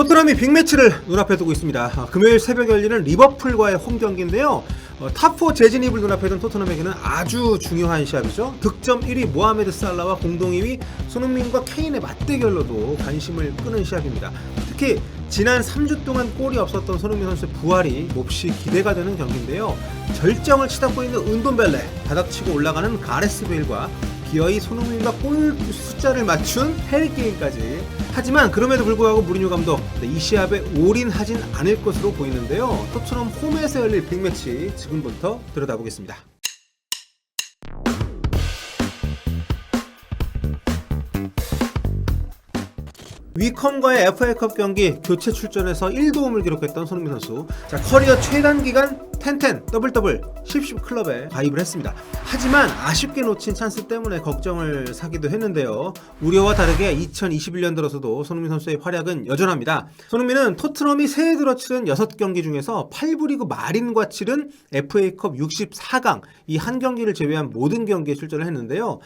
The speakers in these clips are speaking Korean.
토트넘이 빅매치를 눈앞에 두고 있습니다. 아, 금요일 새벽에 열리는 리버풀과의 홈 경기인데요. 어, 탑4 재진입을 눈앞에 둔 토트넘에게는 아주 중요한 시합이죠. 득점 1위 모하메드 살라와 공동 2위 손흥민과 케인의 맞대결로도 관심을 끄는 시합입니다. 특히 지난 3주 동안 골이 없었던 손흥민 선수의 부활이 몹시 기대가 되는 경기인데요. 절정을 치닫고 있는 은돈벨레, 바닥치고 올라가는 가레스 베일과 기어이 손흥민과 골 숫자를 맞춘 해리케인까지. 하지만 그럼에도 불구하고 무리뉴 감독 네, 이 시합에 올인하진 않을 것으로 보이는데요. 토트넘 홈에서 열릴 빅매치 지금부터 들여다보겠습니다 위컴과의 FA컵 경기 교체 출전해서 1도움을 기록했던 손흥민 선수. 자 커리어 최단 기간 10-10 더블 더블 10-10 클럽에 가입을 했습니다. 하지만 아쉽게 놓친 찬스 때문에 걱정을 사기도 했는데요. 우려와 다르게 2021년 들어서도 손흥민 선수의 활약은 여전합니다. 손흥민은 토트넘이 새해 들어 치른 6경기 중에서 8부 리그 마린과 치른 FA컵 64강 이 한 경기를 제외한 모든 경기에 출전을 했는데요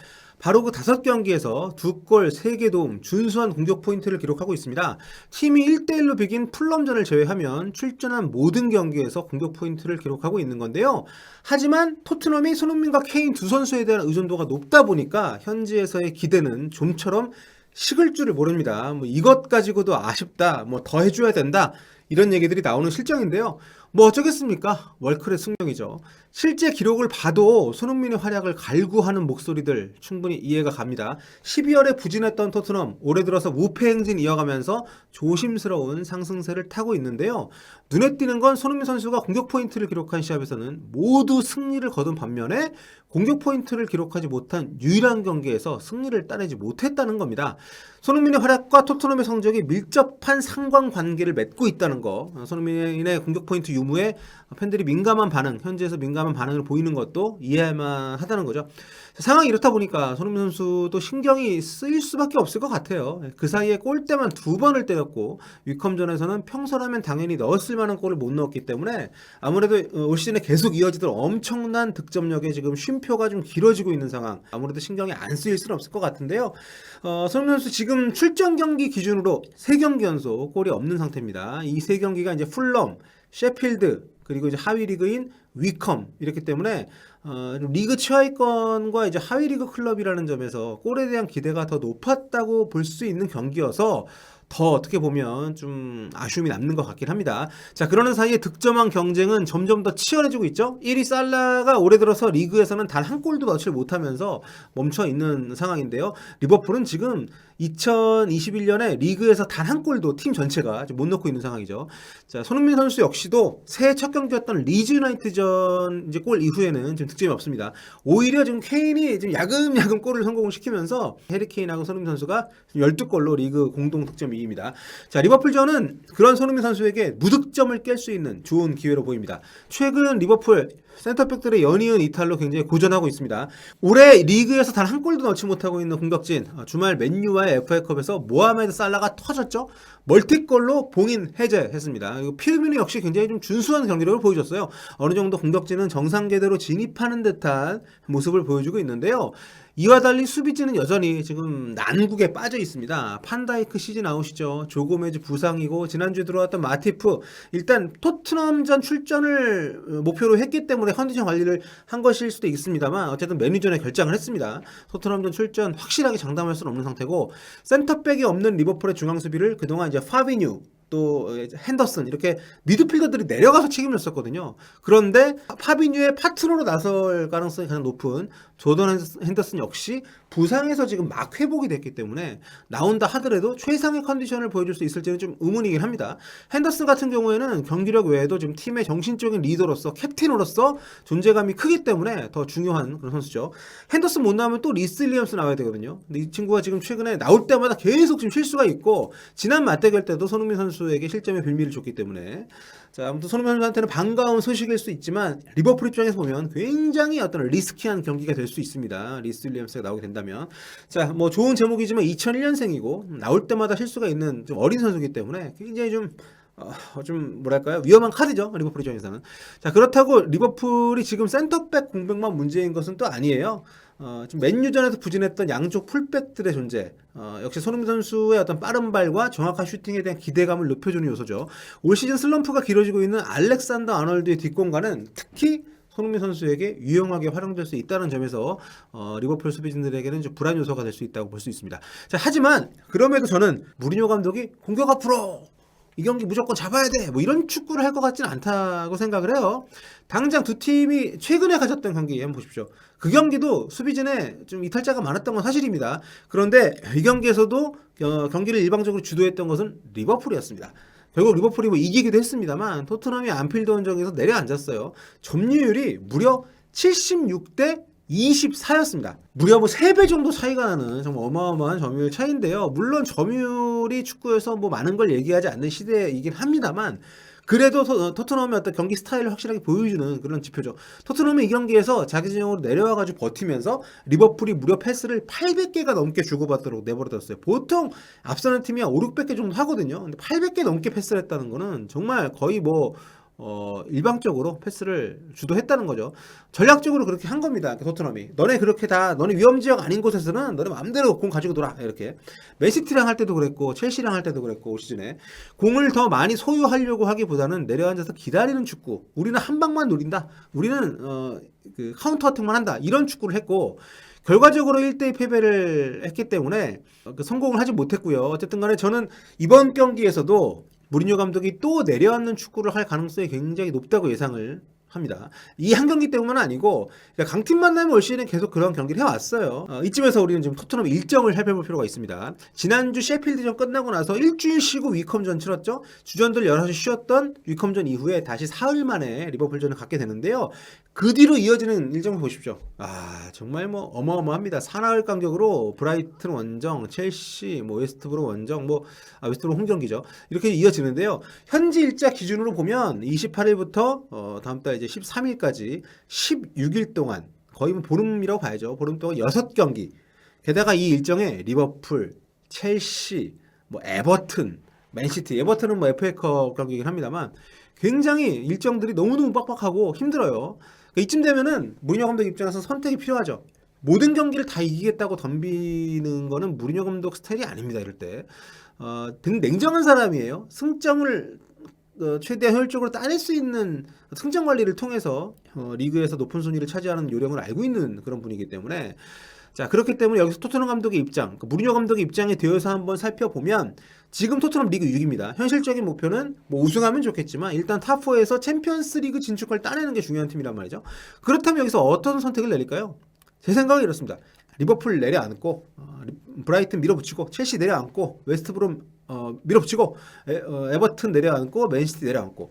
바로 그 다섯 경기에서 두 골, 세 개 도움, 준수한 공격 포인트를 기록하고 있습니다. 팀이 1대1로 비긴 풀럼전을 제외하면 출전한 모든 경기에서 공격 포인트를 기록하고 있는 건데요. 하지만 토트넘이 손흥민과 케인 두 선수에 대한 의존도가 높다 보니까 현지에서의 기대는 좀처럼 식을 줄을 모릅니다. 뭐 이것 가지고도 아쉽다, 뭐 더 해줘야 된다. 이런 얘기들이 나오는 실정인데요. 뭐 어쩌겠습니까? 월클의 숙명이죠. 실제 기록을 봐도 손흥민의 활약을 갈구하는 목소리들 충분히 이해가 갑니다. 12월에 부진했던 토트넘 올해 들어서 무패 행진 이어가면서 조심스러운 상승세를 타고 있는데요. 눈에 띄는 건 손흥민 선수가 공격 포인트를 기록한 시합에서는 모두 승리를 거둔 반면에 공격 포인트를 기록하지 못한 유일한 경기에서 승리를 따내지 못했다는 겁니다. 손흥민의 활약과 토트넘의 성적이 밀접한 상관관계를 맺고 있다는 거. 어, 손흥민의 공격 포인트 유무에 팬들이 민감한 반응, 현지에서 민감한 반응을 보이는 것도 이해할 만 하다는 거죠. 자, 상황이 이렇다 보니까 손흥민 선수도 신경이 쓰일 수밖에 없을 것 같아요. 그 사이에 골대만 두 번을 때렸고 위컴전에서는 평소라면 당연히 넣었을 만한 골을 못 넣었기 때문에 아무래도 어, 올 시즌에 계속 이어지던 엄청난 득점력에 지금 쉼표가 좀 길어지고 있는 상황. 아무래도 신경이 안 쓰일 수는 없을 것 같은데요. 어, 손흥민 선수 지금 출전 경기 기준으로 세 경기 연속 골이 없는 상태입니다. 이 세 경기가 이제 풀럼, 셰필드 그리고 이제 하위 리그인 위컴 이렇기 때문에 어, 리그 최하위권과 이제 하위 리그 클럽이라는 점에서 골에 대한 기대가 더 높았다고 볼 수 있는 경기여서 더 어떻게 보면 좀 아쉬움이 남는 것 같긴 합니다. 자, 그러는 사이에 득점왕 경쟁은 점점 더 치열해지고 있죠. 1위 살라가 올해 들어서 리그에서는 단 한 골도 넣지 못하면서 멈춰 있는 상황인데요. 리버풀은 지금 2021년에 리그에서 단 한 골도 팀 전체가 못 넣고 있는 상황이죠. 자, 손흥민 선수 역시도 새해 첫 경기였던 리즈 유나이트전 이제 골 이후에는 지금 득점이 없습니다. 오히려 지금 케인이 지금 야금야금 골을 성공을 시키면서 해리 케인하고 손흥민 선수가 12골로 리그 공동 득점 2위입니다. 자, 리버풀전은 그런 손흥민 선수에게 무득점을 깰 수 있는 좋은 기회로 보입니다. 최근 리버풀 센터백들의 연이은 이탈로 굉장히 고전하고 있습니다. 올해 리그에서 단 한 골도 넣지 못하고 있는 공격진 어, 주말 맨유와의 FA컵에서 모하메드 살라가 터졌죠. 멀티골로 봉인 해제했습니다. 피르미누 역시 굉장히 좀 준수한 경기력을 보여줬어요. 어느 정도 공격진은 정상 궤도로 진입하는 듯한 모습을 보여주고 있는데요. 이와 달리 수비진은 여전히 지금 난국에 빠져 있습니다. 판다이크 시즌 아웃이죠. 조고메즈 부상이고 지난주에 들어왔던 마티프 일단 토트넘전 출전을 어, 목표로 했기 때문에 컨디션 관리를 한 것일 수도 있습니다만 어쨌든 메뉴전에 결장을 했습니다. 토트넘전 출전 확실하게 장담할 수는 없는 상태고 센터백이 없는 리버풀의 중앙 수비를 그동안 이제 파비뉴 또 핸더슨 이렇게 미드필더들이 내려가서 책임을 졌었거든요. 그런데 파비뉴의 파트너로 나설 가능성이 가장 높은 조던 핸더슨 역시 부상에서 지금 막 회복이 됐기 때문에 나온다 하더라도 최상의 컨디션을 보여줄 수 있을지는 좀 의문이긴 합니다. 핸더슨 같은 경우에는 경기력 외에도 지금 팀의 정신적인 리더로서 캡틴으로서 존재감이 크기 때문에 더 중요한 그런 선수죠. 핸더슨 못 나오면 또 리스 윌리엄스 나와야 되거든요. 근데 이 친구가 지금 최근에 나올 때마다 계속 지금 실수가 있고 지난 맞대결 때도 손흥민 선수에게 실점의 빌미를 줬기 때문에 자 아무튼 손흥민 선수한테는 반가운 소식일 수 있지만 리버풀 입장에서 보면 굉장히 어떤 리스키한 경기가 될 수 있습니다. 리스 윌리엄스가 나오게 된다면 자 뭐 좋은 제목이지만 2001년생이고 나올 때마다 실수가 있는 좀 어린 선수이기 때문에 굉장히 좀 어, 좀 뭐랄까요 위험한 카드죠 리버풀 입장에서는 자 그렇다고 리버풀이 지금 센터백 공백만 문제인 것은 또 아니에요 어, 지금 맨유전에서 부진했던 양쪽 풀백들의 존재. 어, 역시 손흥민 선수의 어떤 빠른 발과 정확한 슈팅에 대한 기대감을 높여주는 요소죠. 올 시즌 슬럼프가 길어지고 있는 알렉산더 아놀드의 뒷공간은 특히 손흥민 선수에게 유용하게 활용될 수 있다는 점에서 어, 리버풀 수비진들에게는 좀 불안 요소가 될 수 있다고 볼 수 있습니다. 자, 하지만 그럼에도 저는 무리뉴 감독이 공격 앞으로 이 경기 무조건 잡아야 돼. 뭐 이런 축구를 할 것 같지는 않다고 생각을 해요. 당장 두 팀이 최근에 가졌던 경기 한번 보십시오. 그 경기도 수비진에 좀 이탈자가 많았던 건 사실입니다. 그런데 이 경기에서도 어, 경기를 일방적으로 주도했던 것은 리버풀이었습니다. 결국 리버풀이 뭐 이기기도 했습니다만 토트넘이 안필드 원정에서 내려앉았어요. 점유율이 무려 76대 24였습니다. 무려 뭐 3배 정도 차이가 나는 정말 어마어마한 점유율 차이인데요. 물론 점유율이 축구에서 뭐 많은 걸 얘기하지 않는 시대이긴 합니다만 그래도 토, 토트넘의 어떤 경기 스타일을 확실하게 보여주는 그런 지표죠. 토트넘이 이 경기에서 자기 진영으로 내려와가지고 버티면서 리버풀이 무려 패스를 800개가 넘게 주고받도록 내버려뒀어요. 보통 앞서는 팀이 한 5, 600개 정도 하거든요. 근데 800개 넘게 패스를 했다는 거는 정말 거의 뭐 어, 일방적으로 패스를 주도했다는 거죠. 전략적으로 그렇게 한 겁니다. 그 토트넘이. 너네 그렇게 다, 너네 위험 지역 아닌 곳에서는 너네 마음대로 공 가지고 놀아. 이렇게. 맨시티랑 할 때도 그랬고, 첼시랑 할 때도 그랬고, 올 시즌에. 공을 더 많이 소유하려고 하기보다는 내려앉아서 기다리는 축구. 우리는 한 방만 노린다. 우리는, 어, 그 카운터 어택만 한다. 이런 축구를 했고, 결과적으로 1대2 패배를 했기 때문에 그 성공을 하지 못했고요. 어쨌든 간에 저는 이번 경기에서도 무리뉴 감독이 또 내려앉는 축구를 할 가능성이 굉장히 높다고 예상을 합니다. 이 한 경기 때문은 아니고 그러니까 강팀 만나면 올 시즌에 계속 그런 경기를 해왔어요. 어, 이쯤에서 우리는 지금 토트넘 일정을 살펴볼 필요가 있습니다. 지난주 셰필드전 끝나고 나서 일주일 쉬고 위컴전 치렀죠. 주전들 여러 주 쉬었던 위컴전 이후에 다시 사흘 만에 리버풀전을 갖게 되는데요. 그 뒤로 이어지는 일정을 보십시오. 아 정말 뭐 어마어마합니다. 사나흘 간격으로 브라이튼 원정, 첼시, 뭐 웨스트브로 원정, 뭐 아, 웨스트브로 홈 경기죠. 이렇게 이어지는데요. 현지 일자 기준으로 보면 28일부터 어, 다음 달 이제 13일까지 16일 동안 거의 뭐 보름이라고 봐야죠. 보름 동안 6경기. 게다가 이 일정에 리버풀, 첼시, 뭐 에버튼, 맨시티, 에버튼은 뭐 FA컵 경기이긴 합니다만 굉장히 일정들이 너무너무 빡빡하고 힘들어요. 그러니까 이쯤 되면은 무리뉴 감독 입장에서 선택이 필요하죠. 모든 경기를 다 이기겠다고 덤비는 거는 무리뉴 감독 스타일이 아닙니다. 이럴 때. 어, 냉정한 사람이에요. 승점을 어, 최대한 효율적으로 따낼 수 있는 승점 관리를 통해서 어, 리그에서 높은 순위를 차지하는 요령을 알고 있는 그런 분이기 때문에 자 그렇기 때문에 여기서 토트넘 감독의 입장, 그 무리뉴 감독의 입장에 되어서 한번 살펴보면 지금 토트넘 리그 6입니다. 현실적인 목표는 뭐 우승하면 좋겠지만 일단 탑4에서 챔피언스리그 진출을 따내는 게 중요한 팀이란 말이죠. 그렇다면 여기서 어떤 선택을 내릴까요? 제 생각은 이렇습니다. 리버풀 내려앉고 어, 리- 브라이튼 밀어붙이고 첼시 내려앉고 웨스트브롬 어, 밀어붙이고 에, 어, 에버튼 내려앉고 맨시티 내려앉고.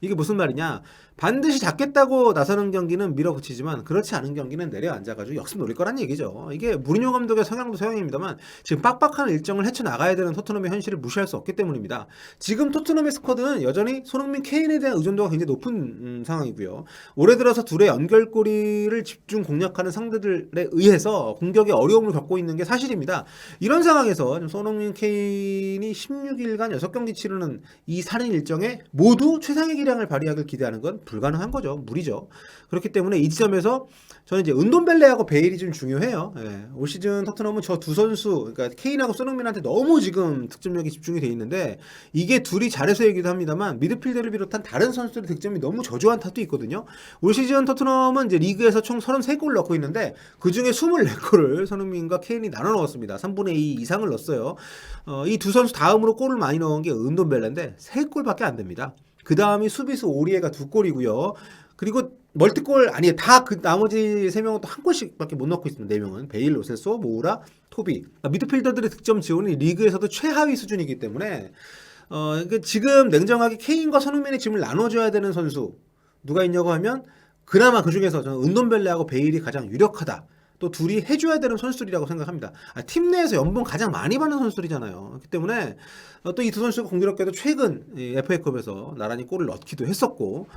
이게 무슨 말이냐 반드시 잡겠다고 나서는 경기는 밀어붙이지만 그렇지 않은 경기는 내려앉아가지고 역습 노릴 거란 얘기죠. 이게 무리뉴 감독의 성향도 성향입니다만 지금 빡빡한 일정을 헤쳐나가야 되는 토트넘의 현실을 무시할 수 없기 때문입니다. 지금 토트넘의 스쿼드는 여전히 손흥민 케인에 대한 의존도가 굉장히 높은 음, 상황이고요. 올해 들어서 둘의 연결고리를 집중 공략하는 상대들에 의해서 공격에 어려움을 겪고 있는 게 사실입니다. 이런 상황에서 손흥민 케인이 16일간 6경기 치르는 이 살인 일정에 모두 최상의 기량을 발휘하길 기대하는 건 불가능한 거죠. 무리죠. 그렇기 때문에 이 지점에서 저는 이제 은돈벨레하고 베일이 좀 중요해요. 예. 올 시즌 토트넘은 저 두 선수, 그러니까 케인하고 손흥민한테 너무 지금 득점력이 집중이 돼 있는데 이게 둘이 잘해서이기도 합니다만 미드필더를 비롯한 다른 선수들의 득점이 너무 저조한 탓도 있거든요. 올 시즌 토트넘은 이제 리그에서 총 33골 넣고 있는데 그 중에 24골을 손흥민과 케인이 나눠 넣었습니다. 3분의 2 이상을 넣었어요. 어, 이 두 선수 다음으로 골을 많이 넣은 게 은돈벨레인데 3골밖에 안 됩니다. 그 다음이 수비수 오리에가 두 골이고요. 그리고 멀티골 아니 다그 나머지 세 명은 또 한 골씩밖에 못 넣고 있습니다. 네 명은 베일, 로셀소, 모우라, 토비. 그러니까 미드필더들의 득점 지원이 리그에서도 최하위 수준이기 때문에 어그 지금 냉정하게 케인과 손흥민의 짐을 나눠줘야 되는 선수 누가 있냐고 하면 그나마 그 중에서 저는 은돈벨레하고 베일이 가장 유력하다. 또 둘이 해줘야 되는 선수들이라고 생각합니다. 아, 팀 내에서 연봉 가장 많이 받는 선수들이잖아요. 그렇기 때문에 어, 또이 두 선수가 공교롭게도 최근 이 FA컵에서 나란히 골을 넣기도 했었고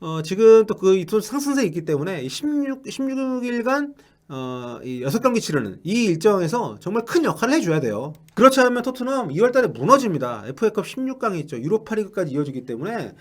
어, 지금 또 그 이 두 선수 상승세에 있기 때문에 이 16, 16일간 어, 이 6경기 치르는 이 일정에서 정말 큰 역할을 해줘야 돼요. 그렇지 않으면 토트넘 2월 달에 무너집니다. FA컵 16강이 있죠. 유로파 리그까지 이어지기 때문에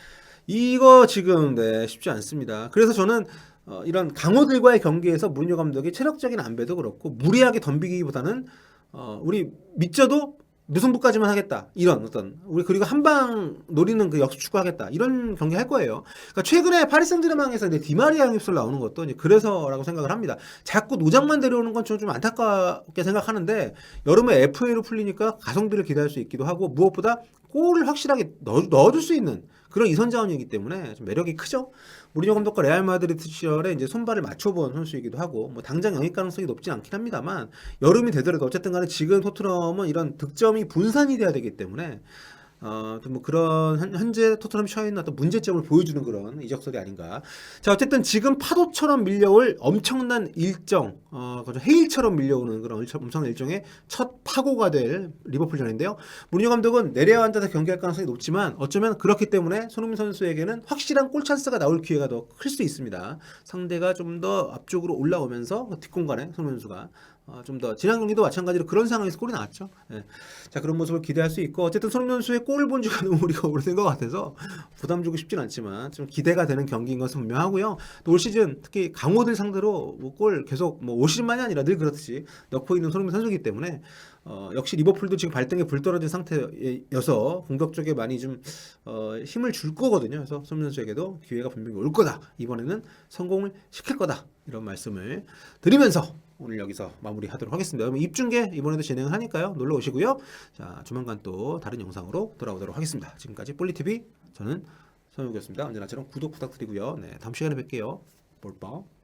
이거 지금 네, 쉽지 않습니다. 그래서 저는 어, 이런 강호들과의 경기에서 무리뉴 감독이 체력적인 안배도 그렇고 무리하게 덤비기보다는 어, 우리 믿져도 무승부까지만 하겠다 이런 어떤 우리 그리고 한방 노리는 그 역수 추구하겠다 이런 경기 할 거예요. 그러니까 최근에 파리 생제르맹에서 이제 디마리아 영입설 나오는 것도 이제 그래서라고 생각을 합니다. 자꾸 노장만 데려오는 건 좀 안타깝게 생각하는데 여름에 FA로 풀리니까 가성비를 기대할 수 있기도 하고 무엇보다 골을 확실하게 넣어, 넣어줄 수 있는 그런 이선 자원이기 때문에 좀 매력이 크죠. 무리뉴 감독과 레알 마드리드 시절에 이제 손발을 맞춰본 선수이기도 하고 뭐 당장 영입 가능성이 높진 않긴 합니다만 여름이 되더라도 어쨌든 간에 지금 토트넘은 이런 득점이 분산이 돼야 되기 때문에 어, 좀뭐 그런 현- 현재 처해 있는 어떤 문제점을 보여주는 그런 이적설이 아닌가. 자, 어쨌든 지금 파도처럼 밀려올 엄청난 일정, 어, 해일처럼 밀려오는 그런 엄청- 엄청난 일정의 첫 파고가 될 리버풀전인데요. 무리뉴 감독은 내려야 앉아서 경기할 가능성이 높지만 어쩌면 그렇기 때문에 손흥민 선수에게는 확실한 골 찬스가 나올 기회가 더 클 수 있습니다. 상대가 좀 더 앞쪽으로 올라오면서 뒷공간에 손흥민 선수가 어, 좀 더 지난 경기도 마찬가지로 그런 상황에서 골이 나왔죠. 예. 자 그런 모습을 기대할 수 있고 어쨌든 손흥민 선수의 골을 본 지가 너무 우리가 오래된 것 같아서 부담 주고 싶진 않지만 좀 기대가 되는 경기인 것은 분명하고요. 또 올 시즌 특히 강호들 상대로 뭐 골 계속 뭐올 시즌만이 아니라 늘 그렇듯이 넣고 있는 손흥민 선수이기 때문에 어, 역시 리버풀도 지금 발등에 불 떨어진 상태여서 공격 쪽에 많이 좀 어, 힘을 줄 거거든요. 그래서 손흥민 선수에게도 기회가 분명히 올 거다. 이번에는 성공을 시킬 거다. 이런 말씀을 드리면서 오늘 여기서 마무리하도록 하겠습니다. 그럼 입중계 이번에도 진행을 하니까요. 놀러 오시고요. 자, 조만간 또 다른 영상으로 돌아오도록 하겠습니다. 지금까지 볼리TV 저는 서영욱이었습니다. 언제나처럼 구독 부탁드리고요. 네, 다음 시간에 뵐게요. 볼빵.